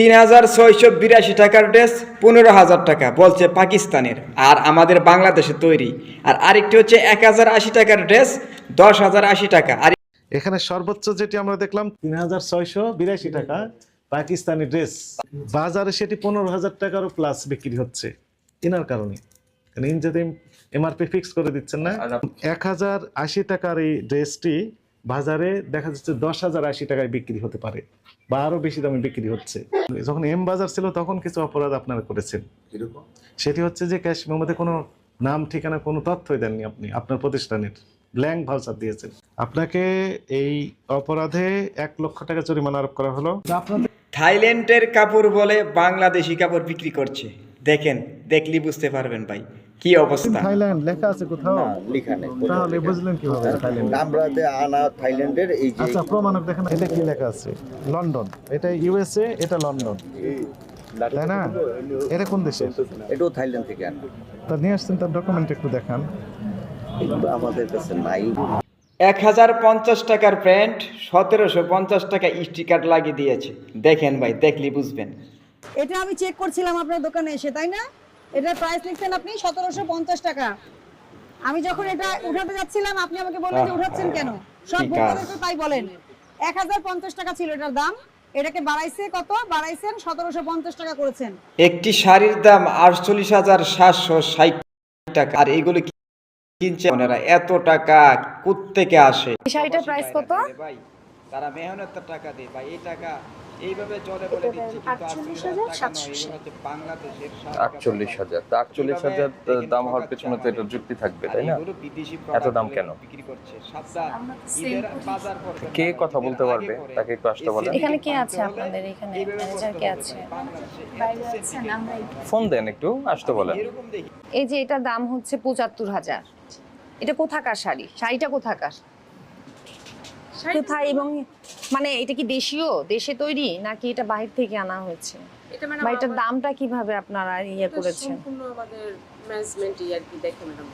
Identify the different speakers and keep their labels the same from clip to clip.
Speaker 1: তিন হাজার ছয়শো বিরাশি টাকার ড্রেস পনেরো হাজার টাকা বলছে পাকিস্তানের। আর আমাদের বাংলাদেশে তৈরি। আর আরেকটি হচ্ছে এক হাজার আশি টাকার ড্রেস দশ হাজার আশি টাকা। আর
Speaker 2: এখানে সর্বোচ্চ যেটি আমরা দেখলাম তিন হাজার ছয়শো বিরাশি টাকা পাকিস্তানি ড্রেস। বাজারে সেটি পনেরো হাজার টাকারও প্লাস বিক্রি হচ্ছে কেনার কারণে। ইন যদি এমআরপি ফিক্স করে দিচ্ছেন না? এক হাজার আশি টাকার এই ড্রেসটি বাজারে দেখা যাচ্ছে দশ হাজার আশি টাকায় বিক্রি হতে পারে। বা আরও বেশি দামে বিক্রি হচ্ছে। যখন এম বাজার ছিল তখন কিছু অপরাধ আপনারা করেছেন। সেটি হচ্ছে যে ক্যাশ মেমোতে কোনো নাম ঠিকানা কোনো তথ্যই দেননি আপনি আপনার প্রতিষ্ঠানের। ব্ল্যাঙ্ক ভাউচার দিয়েছেন। আপনাকে এই অপরাধে এক লক্ষ টাকা জরিমানা আরোপ করা হলো। আপনাদের
Speaker 1: থাইল্যান্ডের কাপড় বলে বাংলাদেশি কাপড় বিক্রি করছে। দেখেন দেখলি বুঝতে পারবেন ভাই। কি অবস্থা?
Speaker 2: থাইল্যান্ড লেখা আছে কোথাও?
Speaker 3: লেখা নেই।
Speaker 2: তাহলে বুঝলেন কীভাবে থাইল্যান্ড
Speaker 3: আমরা যে আনা থাইল্যান্ডের এই যে
Speaker 2: আচ্ছা প্রমাণক দেখেন এটা কি লেখা আছে? লন্ডন। এটা ইউএসএ এটা লন্ডন। তাই না? এটা কোন দেশে?
Speaker 3: এটাও থাইল্যান্ড থেকে আনা।
Speaker 2: তা নিয়ে আসছেন তার ডকুমেন্ট একটু দেখান।
Speaker 3: আমাদের কাছে নাই।
Speaker 1: এক হাজার পঞ্চাশ টাকার প্যান্ট সতেরোশো পঞ্চাশ টাকা স্টিকার লাগিয়ে দিয়েছে। দেখেন ভাই দেখলি বুঝবেন।
Speaker 4: এটা আমি চেক করছিলাম আপনার দোকানে এসে তাই না? এটার প্রাইস লিখছেন আপনি সতেরোশো পঞ্চাশ টাকা। আমি যখন এটা উঠাতে যাচ্ছিলাম আপনি আমাকে বললেন যে উঠাচ্ছেন কেন? সব
Speaker 1: আছে।
Speaker 4: তো তাই বলেন। এক হাজার পঞ্চাশ টাকা ছিল এটার দাম। এটাকে বাড়াইছে কত? বাড়াইছেন সতেরোশো পঞ্চাশ টাকা করেছেন।
Speaker 1: একটি শাড়ির দাম আটচল্লিশ হাজার সাতশো ষাট টাকা। আর এগুলো কি- কিনছে ওনারা এত টাকা কোত্থেকে আসে?
Speaker 4: এই শাড়িটার প্রাইস কত?
Speaker 1: ভাই তারা মেহনতের টাকা দেয়। ভাই এই টাকা এইভাবে বলে দিচ্ছে বাংলাদেশের
Speaker 5: আটচল্লিশ হাজার। তা আটচল্লিশ হাজার দাম হওয়ার পেছনে তো যুক্তি থাকবে তাই না? এত দাম কেন?
Speaker 1: বিক্রি করছে। বাজার
Speaker 5: কে কথা বলতে পারবে? তাকে একটু আসতে বলেন।
Speaker 6: এখানে কে আছে? আপনাদের এখানে? ম্যানেজার কে আছে?
Speaker 5: ফোন দেন একটু আসতে বলেন।
Speaker 6: এই যে এটার দাম হচ্ছে পঁচাত্তর হাজার। এটা কোথাকার শাড়ি? শাড়িটা কোথাকার? কোথায় এবং মানে এটা কি দেশীয়? দেশে তৈরি? নাকি এটা বাহির থেকে আনা হয়েছে?
Speaker 7: এটা
Speaker 6: বা এটার দামটা কীভাবে আপনারা ইয়ে করেছেন?
Speaker 7: আমাদের ম্যানেজমেন্টই আর কি দেখে ম্যাডাম।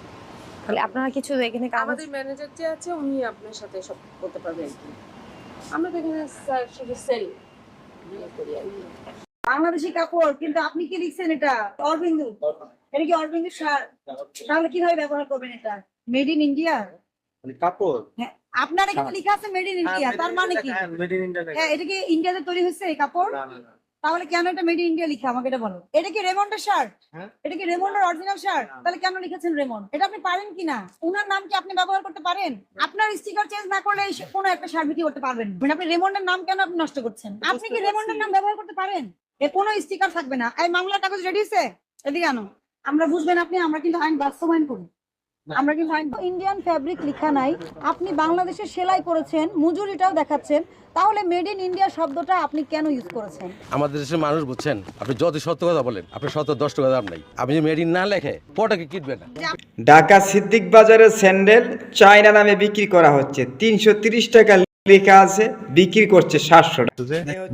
Speaker 6: তাহলে আপনারা কিছু এখানে
Speaker 7: আমাদের ম্যানেজার যে আছে উনি আপনার সাথে সব করতে পারবে আমরা তো এখানে স্যার শুধু সেল
Speaker 4: বাংলাদেশি কাপড় কিন্তু আপনি কি লিখছেন এটা? অরবিন্দু। এটা কি অরবিন্দু সার? তাহলে কীভাবে ব্যবহার করবেন এটা? মেড ইন ইন্ডিয়া
Speaker 3: কাপড়।
Speaker 4: হ্যাঁ আপনার এখানে লেখা আছে মেড ইন ইন্ডিয়া তার মানে কি? হ্যাঁ এটা কি ইন্ডিয়াতে তৈরি হচ্ছে এই কাপড়? তাহলে কেন এটা মেড ইন ইন্ডিয়া লিখা? আমাকে এটা বলো। এটা কি রেমন্ডের শার্ট
Speaker 3: হ্যাঁ।
Speaker 4: এটা কি রেমন্ডের অরিজিনাল শার্ট তাহলে কেন লিখেছেন রেমন্ড এটা আপনি পারেন কিনা? উনার নাম কি আপনি ব্যবহার করতে পারেন? আপনার স্টিকার চেঞ্জ না করলে কোনো একটা শার্ট বিক্রি করতে পারবেন মানে আপনি রেমন্ডের নাম কেন আপনি নষ্ট করছেন? আপনি কি রেমন্ডের নাম ব্যবহার করতে পারেন? এ কোনো স্টিকার থাকবে না। এই মামলার কাগজ রেডি আছে এদিকে আনো। আমরা বুঝবেন আপনি আমরা কিন্তু আইন বাস্তবায়ন করি। আমরা কিন্তু ইন্ডিয়ান ফ্যাব্রিক লেখা নাই। আপনি বাংলাদেশে সেলাই করেছেন মজুরিটাও দেখাচ্ছেন। তাহলে মেড ইন ইন্ডিয়া শব্দটা আপনি কেন ইউজ করেছেন?
Speaker 8: আমাদের দেশের মানুষ বুঝছেন আপনি যত সত্য কথা বলেন আপনি সত্য দশ টাকা দাম নাই। আপনি যে মেডিন না লেখে পটাকে কিনবে না।
Speaker 1: ঢাকা সিদ্দিক বাজারের স্যান্ডেল চায়না নামে বিক্রি করা হচ্ছে। তিনশো তিরিশ টাকা লেখা আছে বিক্রি করছে সাতশো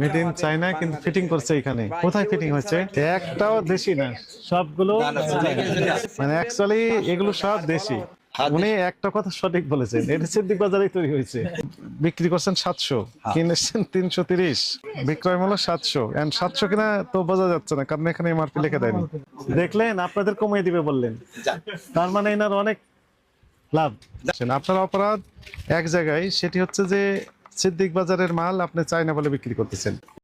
Speaker 2: মেড ইন চায়না কিন্তু ফিটিং করছে এখানে। কোথায় ফিটিং হচ্ছে একটাও দেশি না। সবগুলো মানে অ্যাকচুয়ালি এগুলো সব দেশি। উনি একটা কথা সঠিক বলেছেন। এটা সিদ্দিক বাজারে তৈরি হয়েছে। বিক্রি করছেন সাতশো কিনেছেন তিনশো তিরিশ বিক্রয় মূল্য সাতশো। এন্ড সাতশো কিনা তো বোঝা যাচ্ছে না কারণ এখানে এমআরপি লিখে দেয়নি। দেখলেন আপনাদের কমিয়ে দিবে বললেন। তার মানে এনার অনেক লাভ। আপনার অপরাধ এক জায়গায় সেটি হচ্ছে যে সিদ্দিক বাজারের মাল আপনি চায়না বলে বিক্রি করতেছেন।